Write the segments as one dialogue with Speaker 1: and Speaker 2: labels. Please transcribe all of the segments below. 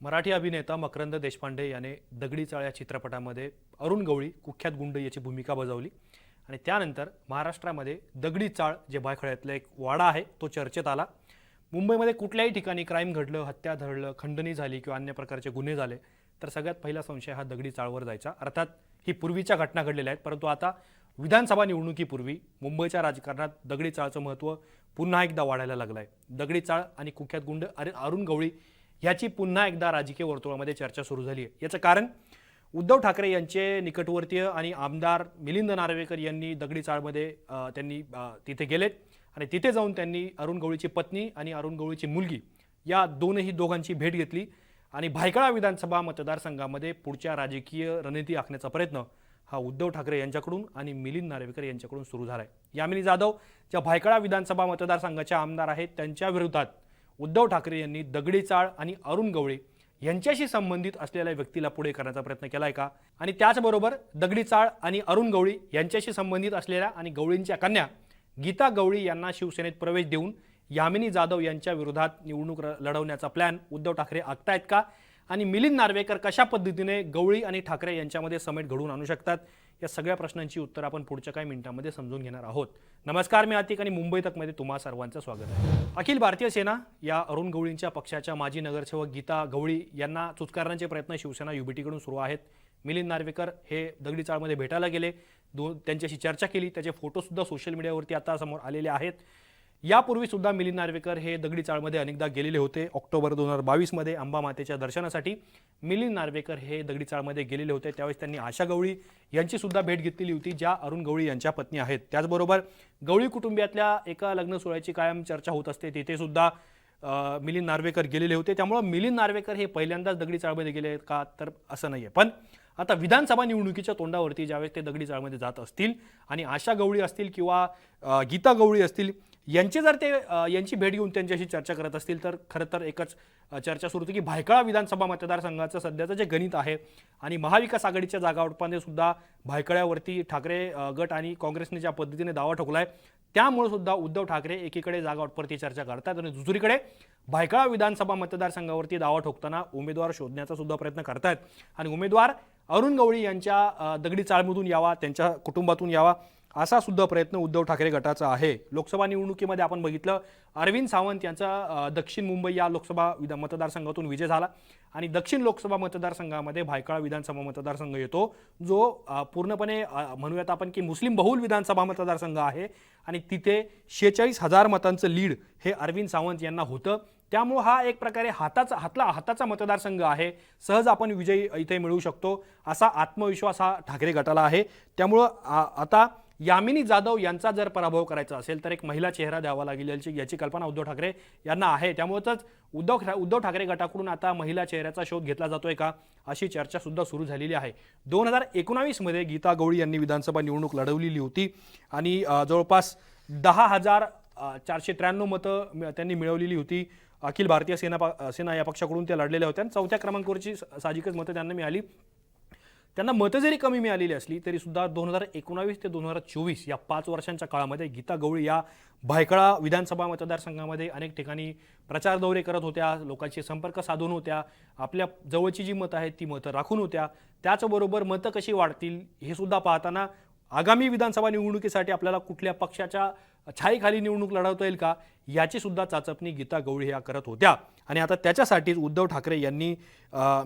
Speaker 1: मराठी अभिनेता मकरंद देशपांडे याने दगडी चाळ या चित्रपटामध्ये अरुण गवळी कुख्यात गुंड याची भूमिका बजावली. आणि त्यानंतर महाराष्ट्रामध्ये दगडी चाळ जे भायखळ्यातलं एक वाडा आहे तो चर्चेत आला. मुंबईमध्ये कुठल्याही ठिकाणी क्राईम घडलं हत्या धडलं खंडणी झाली किंवा अन्य प्रकारचे गुन्हे झाले तर सगळ्यात पहिला संशय हा दगडी चाळवर जायचा. अर्थात ही पूर्वीच्या घटना घडलेल्या आहेत परंतु आता विधानसभा निवडणुकीपूर्वी मुंबईच्या राजकारणात दगडी चाळचं महत्त्व पुन्हा एकदा वाढायला लागलं आहे दगडी चाळ आणि कुख्यात गुंड अरे अरुण गवळी ह्याची पुन्हा एकदा राजकीय वर्तुळामध्ये चर्चा सुरू झाली आहे. याचं कारण उद्धव ठाकरे यांचे निकटवर्तीय आणि आमदार मिलिंद नार्वेकर यांनी दगडी चाळमध्ये त्यांनी तिथे गेलेत आणि तिथे जाऊन त्यांनी अरुण गवळीची पत्नी आणि अरुण गवळीची मुलगी या दोनही दोघांची भेट घेतली आणि भायखळा विधानसभा मतदारसंघामध्ये पुढच्या राजकीय रणनीती आखण्याचा प्रयत्न हा उद्धव ठाकरे यांच्याकडून आणि मिलिंद नार्वेकर यांच्याकडून सुरू झाला आहे यामिनी जाधव ज्या भायखळा विधानसभा मतदारसंघाच्या आमदार आहेत त्यांच्या विरोधात उद्धव ठाकरे यांनी दगडी चाळ आणि अरुण गवळी यांच्याशी संबंधित असलेल्या व्यक्तीला पुढे करण्याचा प्रयत्न केला आहे का? आणि त्याचबरोबर दगडी चाळ आणि अरुण गवळी यांच्याशी संबंधित असलेल्या आणि गवळींच्या कन्या गीता गवळी यांना शिवसेनेत प्रवेश देऊन यामिनी जाधव यांच्या विरोधात निवडणूक लढवण्याचा प्लॅन उद्धव ठाकरे आखतायत का? आणि मिलिंद नार्वेकर कशा पद्धतीने गवळी आणि ठाकरे यांच्यामध्ये समेट घडवून आणू शकतात? या सगळ्या प्रश्नांची उत्तर आपण पुढच्या काही मिनिटांमध्ये समजून घेणार आहोत. नमस्कार मी आतिक आणि मुंबई तकमध्ये तुम्हा सर्वांचं स्वागत आहे. अखिल भारतीय सेना या अरुण गवळींच्या पक्षाच्या माजी नगरसेवक गीता गवळी यांना चुचकारण्याचे प्रयत्न शिवसेना युबीटीकडून सुरू आहेत. मिलिंद नार्वेकर हे दगडी चाळमध्ये भेटायला गेले. दोन त्यांच्याशी चर्चा केली. त्याचे फोटोसुद्धा सोशल मीडियावरती आता समोर आलेले आहेत. यापूर्वी सुद्धा मिलिंद नार्वेकर हे दगडी चाळमध्ये अनेकदा गेलेले होते. ऑक्टोबर दोन हजार बावीसमध्ये अंबा मातेच्या दर्शनासाठी मिलिंद नार्वेकर हे दगडी चाळमध्ये गेलेले होते. त्यावेळेस त्यांनी आशा गवळी यांची सुद्धा भेट घेतलेली होती ज्या अरुण गवळी यांच्या पत्नी आहेत. त्याचबरोबर गवळी कुटुंबियातल्या एका लग्न सोहळ्याची कायम चर्चा होत असते. तिथे सुद्धा मिलिंद नार्वेकर गेलेले होते. त्यामुळं मिलिंद नार्वेकर हे पहिल्यांदाच दगडी चाळमध्ये गेले आहेत का तर असं नाही आहे पण आता विधानसभा निवडणुकीच्या तोंडावरती ज्यावेळेस ते दगडी चाळमध्ये जात असतील आणि आशा गवळी असतील किंवा गीता गवळी असतील यांची जर ते यांची भेट घेऊन त्यांच्याशी चर्चा करत असतील तर खरं तर एकच चर्चा सुरू होती की भायखळा विधानसभा मतदारसंघाचं सध्याचं जे गणित आहे आणि महाविकास आघाडीच्या जागावाटपाने सुद्धा भायखळ्यावरती ठाकरे गट आणि काँग्रेसने ज्या पद्धतीने दावा ठोकलाय त्यामुळे सुद्धा उद्धव ठाकरे एकीकडे जागावाटपावरती चर्चा करतात आणि दुसरीकडे भायखळा विधानसभा मतदारसंघावरती दावा ठोकताना उमेदवार शोधण्याचा सुद्धा प्रयत्न करतायत. आणि उमेदवार अरुण गवळी यांच्या दगडी चाळमधून यावा त्यांच्या कुटुंबातून यावा असा सुद्धा प्रयत्न उद्धव ठाकरे गटाचा आहे. लोकसभा निवडणुकीमध्ये आपण बघितलं अरविंद सावंत यांचा दक्षिण मुंबई या लोकसभा विधा मतदारसंघातून विजय झाला. आणि दक्षिण लोकसभा मतदारसंघामध्ये भायखळा विधानसभा मतदारसंघ येतो जो पूर्णपणे म्हणूयात आपण की मुस्लिम बहुल विधानसभा मतदारसंघ आहे. आणि तिथे शेहेचाळीस हजार मतांचं लीड हे अरविंद सावंत यांना होतं. त्यामुळं हा एक प्रकारे हाताचा हातला हाताचा मतदारसंघ आहे. सहज आपण विजय इथे मिळवू शकतो असा आत्मविश्वास हा ठाकरे गटाला आहे. त्यामुळं आ- आता यामिनी जाधव यांचा जर पराभव करायचा असेल तर एक महिला चेहरा द्यावा लागेल याची याची कल्पना उद्धव ठाकरे यांना आहे. त्यामुळंच उद्धव ठा- उद्धव ठाकरे गटाकडून आता महिला चेहऱ्याचा शोध घेतला जातोय का अशी चर्चा सुद्धा सुरू झालेली आहे. दोन हजार एकोणावीसमध्ये गीता गवळी यांनी विधानसभा निवडणूक लढवलेली होती आणि जवळपास दहा हजार चारशे त्र्याण्णव मतं त्यांनी मिळवलेली होती. अखिल भारतीय सेना सेना या पक्षाकडून त्या लढलेल्या होत्या आणि चौथ्या क्रमांकावरची साहजिकच मतं त्यांना मिळाली. त्यांना मतं जरी कमी मिळालेली असली तरी सुद्धा दोन हजार एकोणावीस ते दोन हजार चोवीस या पाच वर्षांच्या काळामध्ये गीता गवळी या भायखळा विधानसभा मतदारसंघामध्ये अनेक ठिकाणी प्रचार दौरे करत होत्या लोकांशी संपर्क साधून होत्या आपल्या जवळची जी मतं आहेत ती मतं राखून होत्या. त्याचबरोबर मतं कशी वाढतील हे सुद्धा पाहताना आगामी विधानसभा निवडणुकीसाठी आपल्याला कुठल्या पक्षाच्या छायेखाली निवडणूक लढवता येईल का? याची सुद्धा चाचपणी गीता गवळी ह्या करत होत्या. आणि आता त्याच्यासाठीच उद्धव ठाकरे यांनी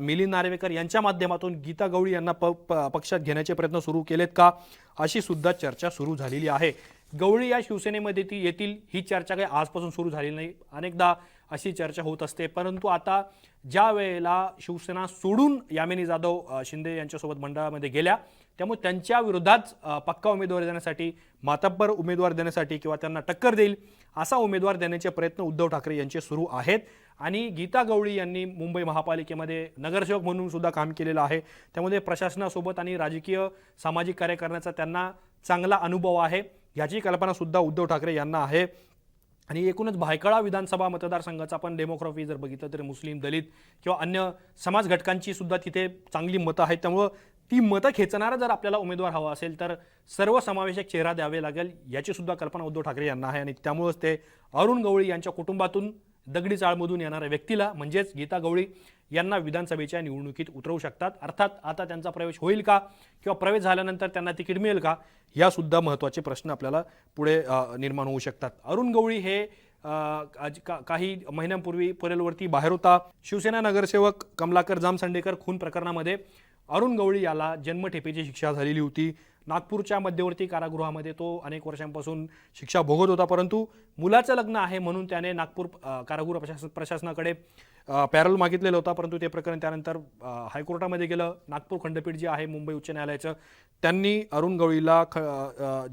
Speaker 1: मिलिंद नार्वेकर यांच्या माध्यमातून गीता गवळी यांना प प- पक्षात घेण्याचे प्रयत्न सुरू केलेत का? अशी सुद्धा चर्चा सुरू झालेली आहे. गवळी या शिवसेनेमध्ये ती येतील ही चर्चा काही आजपासून सुरू झालेली नाही. अनेकदा अशी चर्चा होत असते. परंतु आता ज्या वेळेला शिवसेना सोडून यामिनी जाधव शिंदे यांच्यासोबत मंडळामध्ये गेल्या त्यामुळे त्यांच्या विरोधात पक्का उमेदवार देण्यासाठी मातब्बर उमेदवार देण्यासाठी किंवा त्यांना टक्कर देईल असा उमेदवार देण्याचे प्रयत्न उद्धव ठाकरे यांचे सुरू आहेत. आणि गीता गवळी यांनी मुंबई महापालिकेमध्ये नगरसेवक म्हणून सुद्धा काम केलेलं आहे. त्यामध्ये प्रशासनासोबत आणि राजकीय सामाजिक कार्य करण्याचा त्यांना चांगला अनुभव आहे. याची कल्पनासुद्धा उद्धव ठाकरे यांना आहे. आणि एकूणच भायखळा विधानसभा मतदारसंघाचा आपण डेमोग्राफी जर बघितलं तर मुस्लिम दलित किंवा अन्य समाज घटकांची सुद्धा तिथे चांगली मतं आहेत. त्यामुळं ती मतं खेचणारा जर आपल्याला उमेदवार हवा असेल तर सर्वसमावेशक चेहरा द्यावे लागेल याची सुद्धा कल्पना उद्धव ठाकरे यांना आहे. आणि त्यामुळंच ते अरुण गवळी यांच्या कुटुंबातून दगडी चाळमधून येणाऱ्या व्यक्तीला म्हणजेच गीता गवळी यांना विधानसभेच्या निवडणुकीत उतरवू शकतात. अर्थात आता त्यांचा प्रवेश होईल का? किंवा प्रवेश झाल्यानंतर त्यांना तिकीट मिळेल का? यासुद्धा महत्त्वाचे प्रश्न आपल्याला पुढे निर्माण होऊ शकतात. अरुण गवळी हे आज का- काही महिन्यांपूर्वी परेलवरती बाहेर होता. शिवसेना नगरसेवक कमलाकर जामसंडेकर खून प्रकरणामध्ये अरुण गवळी याला जन्मठेपेची शिक्षा झालेली होती. नागपूरच्या मध्यवर्ती कारागृहामध्ये तो अनेक वर्षांपासून शिक्षा भोगत होता परंतु मुलाचं लग्न आहे म्हणून त्याने नागपूर कारागृह प्रशासन प्रशासनाकडे पॅरल मागितलेलं होता परंतु ते प्रकरण त्यानंतर हायकोर्टामध्ये गेलं. नागपूर खंडपीठ जे आहे मुंबई उच्च न्यायालयाचं त्यांनी अरुण गवळीला ख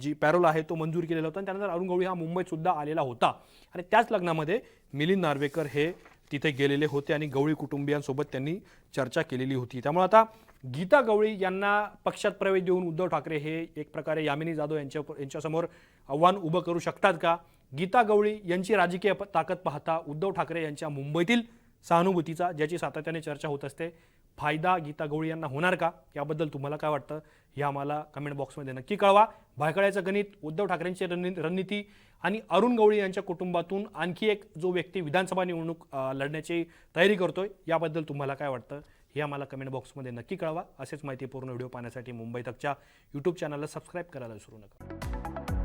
Speaker 1: जी पॅरोल आहे तो मंजूर केलेला होता आणि त्यानंतर अरुण गवळी हा मुंबईतसुद्धा आलेला होता. आणि त्याच लग्नामध्ये मिलिंद नार्वेकर हे तिथे गेलेले होते आणि गवळी कुटुंबियांसोबत त्यांनी चर्चा केलेली होती. त्यामुळे आता गीता गवळी यांना पक्षात प्रवेश देऊन उद्धव ठाकरे हे एक प्रकारे यामिनी जाधव यांच्या यांच्यासमोर आव्हान उभं करू शकतात का? गीता गवळी यांची राजकीय ताकद पाहता उद्धव ठाकरे यांच्या मुंबईतील सहानुभूतीचा ज्याची सातत्याने चर्चा होत असते फायदा गीता गवळी यांना होणार का? याबद्दल तुम्हाला काय वाटतं? हे आम्हाला कमेंट बॉक्समध्ये नक्की कळवा. भायखळ्याचं गणित उद्धव ठाकरेंची रणनी- रणनीती आणि अरुण गवळी यांच्या कुटुंबातून आणखी एक जो व्यक्ती विधानसभा निवडणूक लढण्याची तयारी करतोय याबद्दल तुम्हाला काय वाटतं? हे आम्हाला कमेंट बॉक्समध्ये नक्की कळवा. असेच माहितीपूर्ण व्हिडिओ पाहण्यासाठी मुंबई तकच्या यूट्यूब चॅनलला सबस्क्राईब करायला विसरू नका.